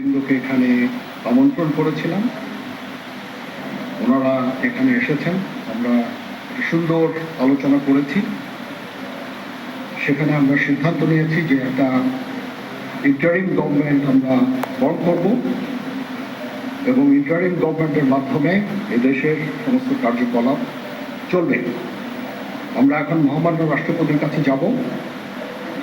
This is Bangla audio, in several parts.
বিন্দুকে এখানে আমন্ত্রণ করেছিলাম। ওনারা এখানে এসেছেন। আমরা সুন্দর আলোচনা করেছি। সেখানে আমরা সিদ্ধান্ত নিয়েছি যে একটা ইন্টারিম গভর্নমেন্ট আমরা ফর্ম করব এবং ইন্টারিম গভর্নমেন্টের মাধ্যমে এদেশের সমস্ত কার্যকলাপ চলবে। আমরা এখন মহামান্য রাষ্ট্রপতির কাছে যাব।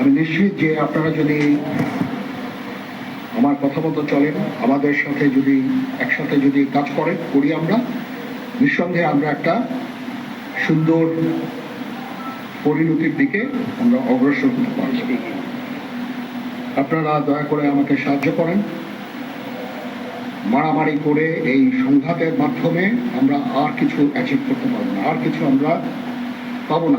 আমি নিশ্চিত যে আপনারা যদি আমার কথা মতো চলেন, আমাদের সাথে যদি, একসাথে যদি কাজ করেন, করি আমরা, নিঃসন্দেহে আমরা একটা সুন্দর পরিণতির দিকে আমরা অগ্রসর হতে পারব। আপনারা দয়া করে আমাকে সাহায্য করেন। মারামারি করে এই সংঘাতের মাধ্যমে আমরা আর কিছু অ্যাচিভ করতে পারব না, আর কিছু আমরা পাবো না।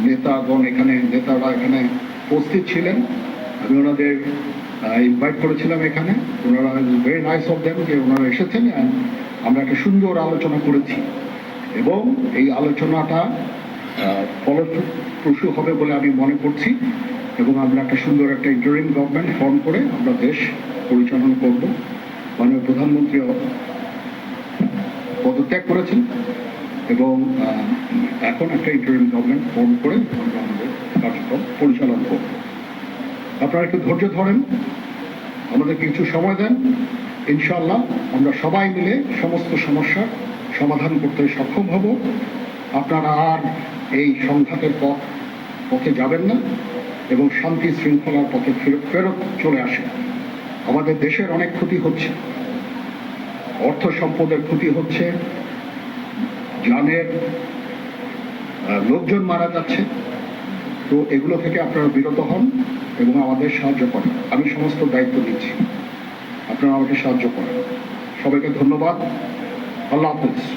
নেতাগণ এখানে, নেতারা এখানে উপস্থিত ছিলেন। আমি ওনাদের ইনভাইট করেছিলাম এখানে। ওনারা ভেরি নাইস অফ দেন যে ওনারা এসেছেন আমরা একটা সুন্দর আলোচনা করেছি। এবং এই আলোচনাটা ফলপ্রসূ হবে বলে আমি মনে করছি। এবং আমরা একটা সুন্দর একটা ইন্টারিম গভর্নমেন্ট ফর্ম করে আমরা দেশ পরিচালনা করব। মাননীয় প্রধানমন্ত্রী পদত্যাগ করেছেন। এবং এখন একটা ইন্টারিম গভর্নমেন্ট ফর্ম করে কার্যক্রম পরিচালনা করব। আপনারা একটু ধৈর্য ধরেন, আমাদের কিছু সময় দেন ইনশাল্লাহ আমরা সবাই মিলে সমস্ত সমস্যার সমাধান করতে সক্ষম হব। আপনারা আর এই সংঘাতের পথ, পথে যাবেন না এবং শান্তি শৃঙ্খলার পথে ফেরত চলে আসেন। আমাদের দেশের অনেক ক্ষতি হচ্ছে, অর্থ সম্পদের ক্ষতি হচ্ছে জানের লোকজন মারা যাচ্ছে, তো এগুলো থেকে আপনারা বিরত হন এবং আমাদের সাহায্য করেন। আমি সমস্ত দায়িত্ব নিচ্ছি। আপনারা আমাকে সাহায্য করেন। সবাইকে ধন্যবাদ। আল্লাহ হাফিজ।